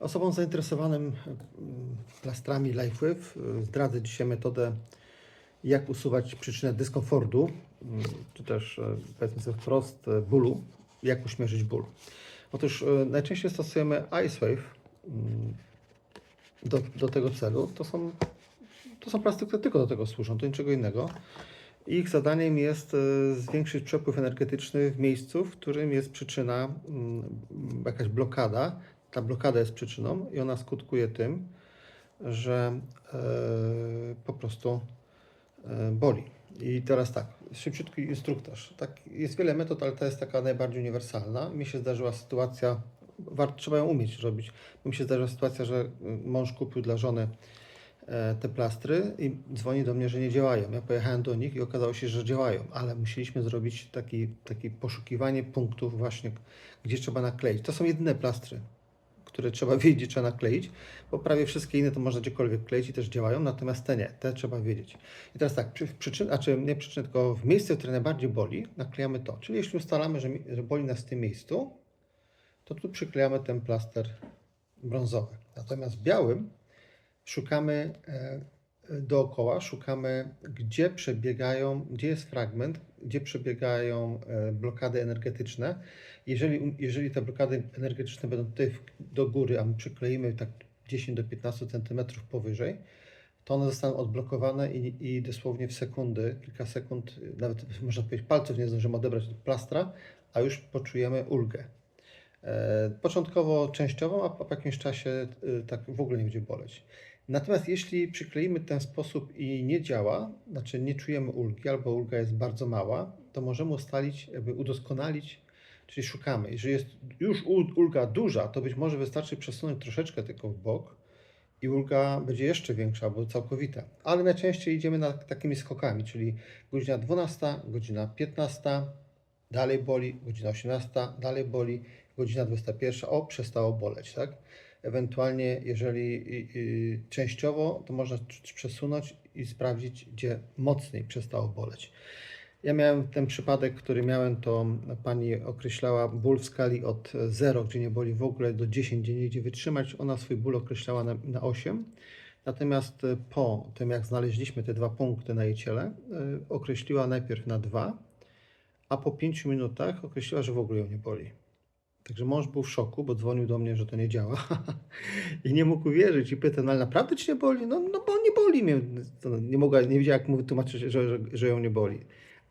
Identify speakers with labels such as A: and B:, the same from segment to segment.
A: Osobom zainteresowanym mm, plastrami LifeWave y, zdradzę dzisiaj metodę, jak usuwać przyczynę dyskomfortu, mm, czy też e, powiedzmy sobie wprost e, bólu, jak uśmierzyć ból. Otóż najczęściej stosujemy IceWave mm, do, do tego celu. To są, to są plastry, które tylko do tego służą, do niczego innego. Ich zadaniem jest zwiększyć przepływ energetyczny w miejscu, w którym jest przyczyna, mm, jakaś blokada. Ta blokada jest przyczyną i ona skutkuje tym, że e, po prostu e, boli. I teraz tak, szybciutki instruktaż. Tak, jest wiele metod, ale ta jest taka najbardziej uniwersalna. Mi się zdarzyła sytuacja, warto, trzeba ją umieć robić. Mi się zdarzyła sytuacja, że y, mąż kupił dla żony e, te plastry i dzwoni do mnie, że nie działają. Ja pojechałem do nich i okazało się, że działają, ale musieliśmy zrobić taki, taki poszukiwanie punktów właśnie, gdzie trzeba nakleić. To są jedyne plastry, które trzeba wiedzieć, trzeba nakleić, bo prawie wszystkie inne to można gdziekolwiek kleić i też działają, natomiast te nie, te trzeba wiedzieć. I teraz tak, przy, przyczyn, a czy nie przyczynę, tylko w miejsce, które najbardziej boli, naklejamy to. Czyli jeśli ustalamy, że, że boli nas w tym miejscu, to tu przyklejamy ten plaster brązowy. Natomiast białym szukamy e, dookoła, szukamy, gdzie przebiegają, gdzie jest fragment, gdzie przebiegają e, blokady energetyczne. Jeżeli, jeżeli te blokady energetyczne będą tutaj do góry, a my przykleimy tak 10 do 15 cm powyżej, to one zostaną odblokowane i, i dosłownie w sekundy, kilka sekund, nawet można powiedzieć palców nie zdążymy odebrać od plastra, a już poczujemy ulgę. E, Początkowo częściową, a po jakimś czasie e, tak w ogóle nie będzie boleć. Natomiast jeśli przykleimy ten sposób i nie działa, znaczy nie czujemy ulgi albo ulga jest bardzo mała, to możemy ustalić, jakby udoskonalić, czyli szukamy. Jeżeli jest już ul- ulga duża, to być może wystarczy przesunąć troszeczkę tylko w bok i ulga będzie jeszcze większa albo całkowita. Ale najczęściej idziemy takimi skokami, czyli godzina 12, godzina 15, dalej boli, godzina 18, dalej boli, godzina 21, o, przestało boleć, tak? Ewentualnie, jeżeli y, y, częściowo, to można przesunąć i sprawdzić, gdzie mocniej przestało boleć. Ja miałem ten przypadek, który miałem, to pani określała ból w skali od 0, gdzie nie boli w ogóle, do 10, gdzie nie idzie wytrzymać. Ona swój ból określała na, na 8. Natomiast y, po tym, jak znaleźliśmy te dwa punkty na jej ciele, y, określiła najpierw na 2, a po 5 minutach określiła, że w ogóle ją nie boli. Także mąż był w szoku, bo dzwonił do mnie, że to nie działa i nie mógł uwierzyć i pytał, no ale naprawdę ci nie boli? No, no bo nie boli mnie. To nie, mogła, nie wiedziała, jak mu wytłumaczyć, że, że, że ją nie boli.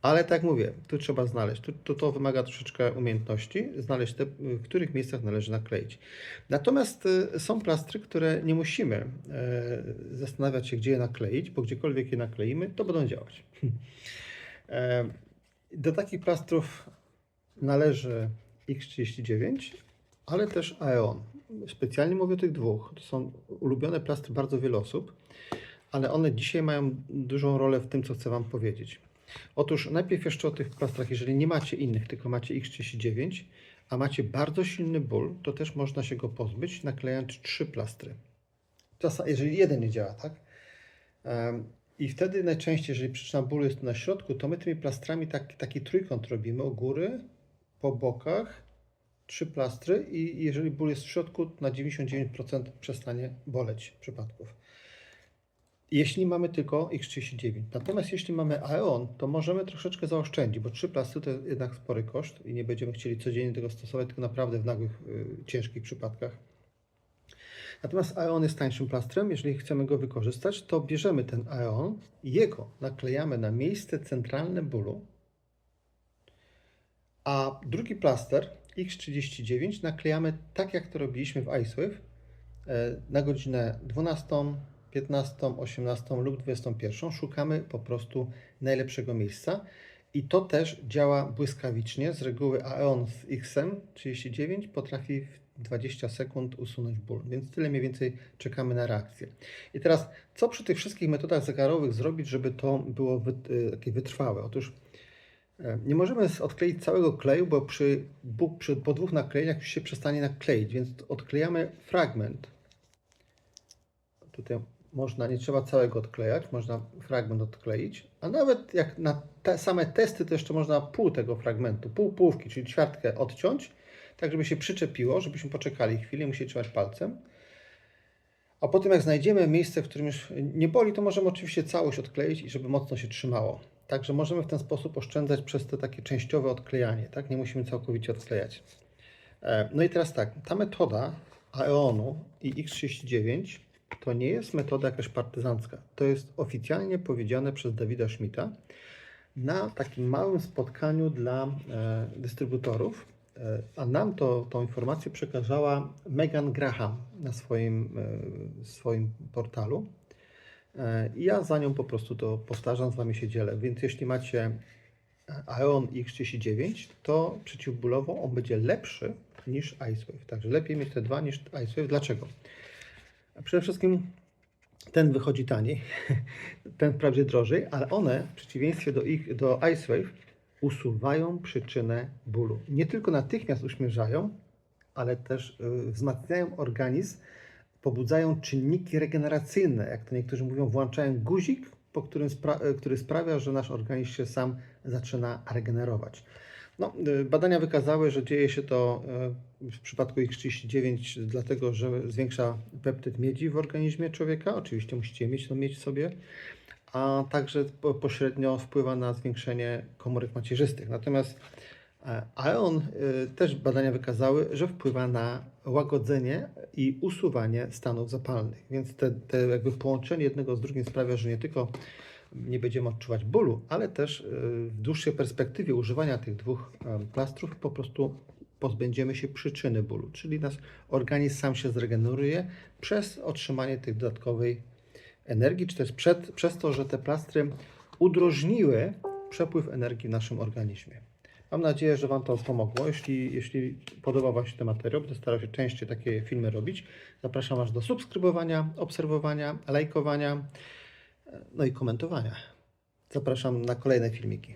A: Ale tak mówię, tu trzeba znaleźć. Tu, to, to wymaga troszeczkę umiejętności, znaleźć te, w których miejscach należy nakleić. Natomiast y, są plastry, które nie musimy e, zastanawiać się, gdzie je nakleić, bo gdziekolwiek je nakleimy, to będą działać. E, do takich plastrów należy X39, ale też Aeon. Specjalnie mówię o tych dwóch. To są ulubione plastry bardzo wielu osób, ale one dzisiaj mają dużą rolę w tym, co chcę Wam powiedzieć. Otóż najpierw jeszcze o tych plastrach, jeżeli nie macie innych, tylko macie X39, a macie bardzo silny ból, to też można się go pozbyć, naklejając trzy plastry. Czasem, jeżeli jeden nie działa, tak? I wtedy najczęściej, jeżeli przyczyna bólu jest na środku, to my tymi plastrami taki, taki trójkąt robimy u góry, po bokach, trzy plastry i jeżeli ból jest w środku, na 99% przestanie boleć przypadków. Jeśli mamy tylko X39. Natomiast jeśli mamy Aeon, to możemy troszeczkę zaoszczędzić, bo trzy plastry to jednak spory koszt i nie będziemy chcieli codziennie tego stosować, tylko naprawdę w nagłych, y, ciężkich przypadkach. Natomiast Aeon jest tańszym plastrem. Jeżeli chcemy go wykorzystać, to bierzemy ten Aeon jego naklejamy na miejsce centralne bólu, a drugi plaster X39 naklejamy tak, jak to robiliśmy w IceWave e, na godzinę 12, 15, 18 lub 21. Szukamy po prostu najlepszego miejsca. I to też działa błyskawicznie. Z reguły Aeon z XM39 potrafi w 20 sekund usunąć ból, więc tyle mniej więcej czekamy na reakcję. I teraz, co przy tych wszystkich metodach zegarowych zrobić, żeby to było wyt- y, takie wytrwałe? Otóż e, nie możemy odkleić całego kleju, bo przy, przy, po dwóch naklejeniach już się przestanie nakleić, więc odklejamy fragment. Tutaj można, nie trzeba całego odklejać, można fragment odkleić, a nawet jak na te same testy, to jeszcze można pół tego fragmentu, pół półki, czyli ćwiartkę odciąć, tak żeby się przyczepiło, żebyśmy poczekali chwilę, musieli trzymać palcem. A potem jak znajdziemy miejsce, w którym już nie boli, to możemy oczywiście całość odkleić i żeby mocno się trzymało. Także możemy w ten sposób oszczędzać przez te takie częściowe odklejanie, tak? Nie musimy całkowicie odklejać. E, No i teraz tak, ta metoda Aeonu i X39 to nie jest metoda jakaś partyzancka. To jest oficjalnie powiedziane przez Dawida Schmidta na takim małym spotkaniu dla e, dystrybutorów, e, a nam to, tą informację przekazała Megan Graham na swoim, swoim portalu. E, ja za nią po prostu to powtarzam, z Wami się dzielę. Więc jeśli macie Aeon X39, to przeciwbólowo on będzie lepszy niż IceWave. Także lepiej mieć te dwa niż IceWave. Dlaczego? Przede wszystkim ten wychodzi taniej, ten wprawdzie drożej, ale one w przeciwieństwie do, ich, do IceWave usuwają przyczynę bólu. Nie tylko natychmiast uśmierzają, ale też y, wzmacniają organizm, pobudzają czynniki regeneracyjne, jak to niektórzy mówią, włączają guzik, po którym spra- y, który sprawia, że nasz organizm się sam zaczyna regenerować. No, y, badania wykazały, że dzieje się to y, w przypadku X39 dlatego, że zwiększa peptyd miedzi w organizmie człowieka. Oczywiście musicie mieć tą miedź w sobie, a także po- pośrednio wpływa na zwiększenie komórek macierzystych. Natomiast e, Aeon też badania wykazały, że wpływa na łagodzenie i usuwanie stanów zapalnych. Więc te, te jakby połączenie jednego z drugim sprawia, że nie tylko nie będziemy odczuwać bólu, ale też y, w dłuższej perspektywie używania tych dwóch em, plastrów po prostu pozbędziemy się przyczyny bólu, czyli nasz organizm sam się zregeneruje przez otrzymanie tych dodatkowej energii, czy też przed, przez to, że te plastry udrożniły przepływ energii w naszym organizmie. Mam nadzieję, że Wam to pomogło. Jeśli, jeśli podoba Wam się ten materiał, będę starał się częściej takie filmy robić. Zapraszam Was do subskrybowania, obserwowania, lajkowania, no i komentowania. Zapraszam na kolejne filmiki.